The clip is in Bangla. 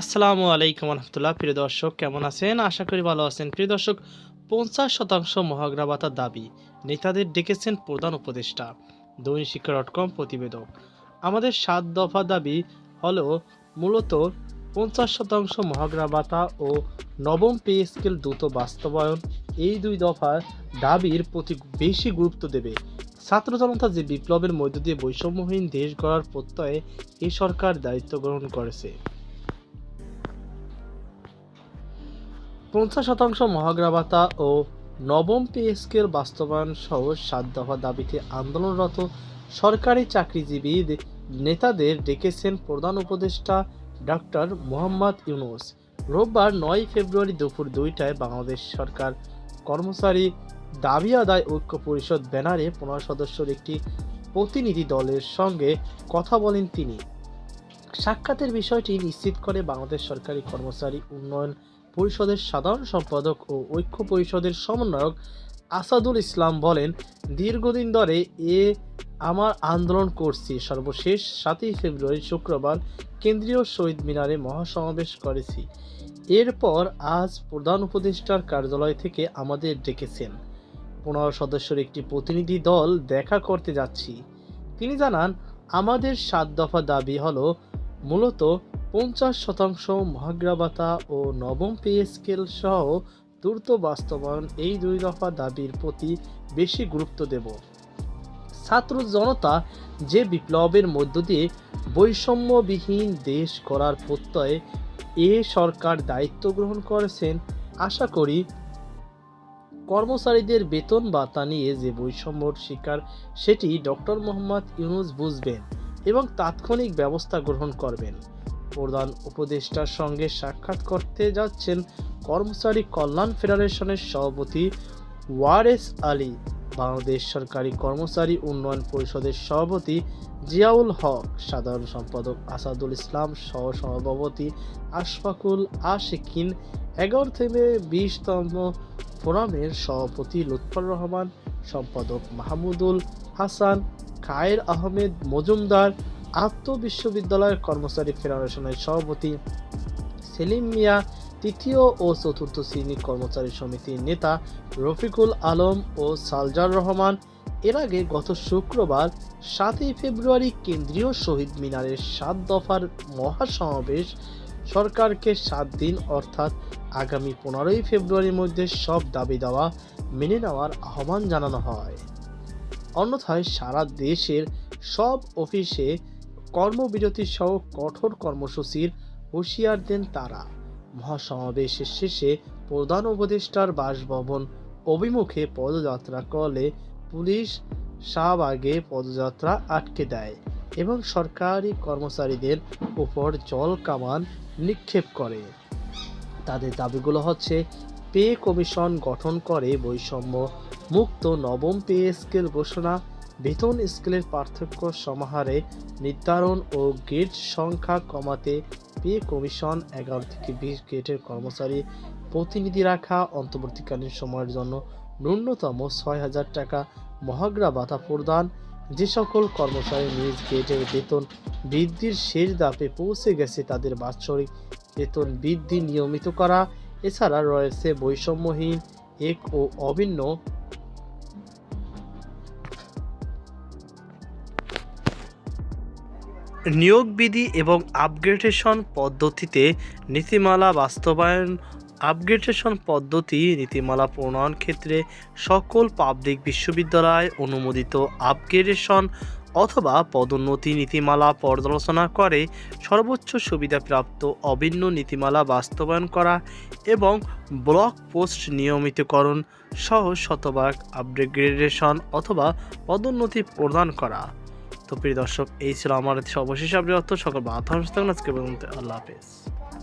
আসসালামু আলাইকুম রহমতুল্লাহ প্রিয় দর্শক, কেমন আছেন? আশা করি ভালো আছেন। প্রিয় দর্শক, পঞ্চাশ শতাংশ মহাগ্রা ভাতার দাবি নেতাদের ডেকেছেন প্রধান উপদেষ্টা, দৈনিক শিক্ষা ডট কম প্রতিবেদক। আমাদের সাত দফা দাবি হলো মূলত পঞ্চাশ শতাংশ মহাগ্রা ভাতা ও নবম পে স্কেল দ্রুত বাস্তবায়ন, এই দুই দফার দাবির প্রতি বেশি গুরুত্ব দেবে। ছাত্র জনতা যে বিপ্লবের মধ্য দিয়ে বৈষম্যহীন দেশ গড়ার প্রত্যয়ে এই সরকার দায়িত্ব গ্রহণ করেছে। পঞ্চাশ শতাংশ ভাতা ও নবম পে স্কেল বাস্তবায়ন সহ সাত দফা দাবিতে আন্দোলনরত সরকারি চাকরিজীবী নেতাদের ডেকেছেন প্রধান উপদেষ্টা ডক্টর মোহাম্মদ ইউনুস। রোববার নয় ফেব্রুয়ারি দুপুর দুইটায় বাংলাদেশ সরকার কর্মচারী দাবি আদায় ঐক্য পরিষদ ব্যানারে পনেরো সদস্যের একটি প্রতিনিধি দলের সঙ্গে কথা বলেন তিনি। সাক্ষাতের বিষয়টি নিশ্চিত করে বাংলাদেশ সরকারি কর্মচারী উন্নয়ন পরিষদের সাধারণ সম্পাদক ও ঐক্য পরিষদের সমন্বয়ক আসাদুল ইসলাম বলেন, দীর্ঘদিন ধরে এ আমার আন্দোলন করছি। সর্বশেষ সাতই ফেব্রুয়ারি শুক্রবার কেন্দ্রীয় শহীদ মিনারে মহাসমাবেশ করেছি। এরপর আজ প্রধান উপদেষ্টার কার্যালয় থেকে আমাদের ডেকেছেন। পনেরো সদস্যের একটি প্রতিনিধি দল দেখা করতে যাচ্ছি। তিনি জানান, আমাদের সাত দফা দাবি হলো, মূলত পঞ্চাশ শতাংশ মহাগ্রা ভাতা ও নবম পে স্কেল সহ দ্রুত বাস্তবায়ন এই দুই দফা দাবির প্রতি বেশি গুরুত্ব দেব। ছাত্র জনতা যে বিপ্লবের মধ্য দিয়ে বৈষম্যবিহীন দেশ করার প্রত্যয়ে এ সরকার দায়িত্ব গ্রহণ করেছেন, আশা করি কর্মচারীদের বেতন ভাতা নিয়ে যে বৈষম্যর শিকার, সেটি ডক্টর মোহাম্মদ ইউনুস বুঝবেন এবং তাৎক্ষণিক ব্যবস্থা গ্রহণ করবেন। প্রধান উপদেষ্টার সঙ্গে সাক্ষাৎ করতে যাচ্ছেন কর্মচারী কল্যাণ ফেডারেশনের সভাপতি ওয়ারেস আলী, বাংলাদেশ সরকারি কর্মচারী উন্নয়ন পরিষদের সভাপতি জিয়াউল হক, সাধারণ সম্পাদক আসাদুল ইসলাম সহ সভাপতি আশফাকুল আশিকিন, এগারো থেকে বিশতম ফোরামের সভাপতি লুৎফর রহমান, সম্পাদক মাহমুদুল হাসান, খায়ের আহমেদ মজুমদার আত্ম বিশ্ববিদ্যালয়ের কর্মচারী ফেডারেশনের সভাপতি সেলিম মিয়া, তৃতীয় ও চতুর্থ শ্রেণি কর্মচারী সমিতির নেতা রফিকুল আলম ও সালজার রহমান। এর আগে গত শুক্রবার সাতই ফেব্রুয়ারি কেন্দ্রীয় শহীদ মিনারের সাত দফার মহাসমাবেশ সরকারকে সাত দিন অর্থাৎ আগামী পনেরোই ফেব্রুয়ারির মধ্যে সব দাবি দাওয়া মেনে নেওয়ার আহ্বান জানানো হয়। অন্যথায় সারা দেশের সব অফিসে কর্মবিরতি সহ কঠোর কর্মসূচির হুঁশিয়ার দেন তারা। মহাসমাবেশের শেষে প্রধান উপদেষ্টার বাসভবন অভিমুখে পদযাত্রা করলে পুলিশ শাহবাগে পদযাত্রা আটকে দেয় এবং সরকারি কর্মচারীদের উপর জল কামান নিক্ষেপ করে। তাদের দাবিগুলো হচ্ছে পে কমিশন গঠন করে বৈষম্য মুক্ত নবম পে স্কেল ঘোষণা, বেতন স্কেলের পার্থক্য সমাহারে নির্ধারণ ও গেট সংখ্যা কমাতে পে কমিশন এগারো থেকে বিশ গেটের কর্মচারী প্রতিনিধি রাখা অন্তর্বর্তীকালীন সময়ের জন্য ন্যূনতম ছয় হাজার টাকা মহাগ্রা ভাতা প্রদান। যে সকল কর্মচারী নিজ গেটের বেতন বৃদ্ধির শেষ দাপে পৌঁছে গেছে তাদের বাৎসরিক বেতন বৃদ্ধি নিয়মিত করা। এছাড়া রয়েছে বৈষম্যহীন, এক ও অভিন্ন। নিয়োগ বিধি এবং আপগ্রেডেশন পদ্ধতিতে নীতিমালা বাস্তবায়ন আপগ্রেডেশন পদ্ধতি নীতিমালা প্রণয়ন ক্ষেত্রে সকল পাবলিক বিশ্ববিদ্যালয় অনুমোদিত আপগ্রেডেশন অথবা পদোন্নতি নীতিমালা পর্যালোচনা করে সর্বোচ্চ সুবিধাপ্রাপ্ত অভিন্ন নীতিমালা বাস্তবায়ন করা এবং ব্লক পোস্ট নিয়মিতকরণ সহ শতভাগ আপগ্রেডেশন অথবা পদোন্নতি প্রদান করা। তো প্রিয় দর্শক, এই ছিল আমার সর্বশেষ আপডেট সকল বাধা আজকে পর্যন্ত আল্লাহ হাফেজ।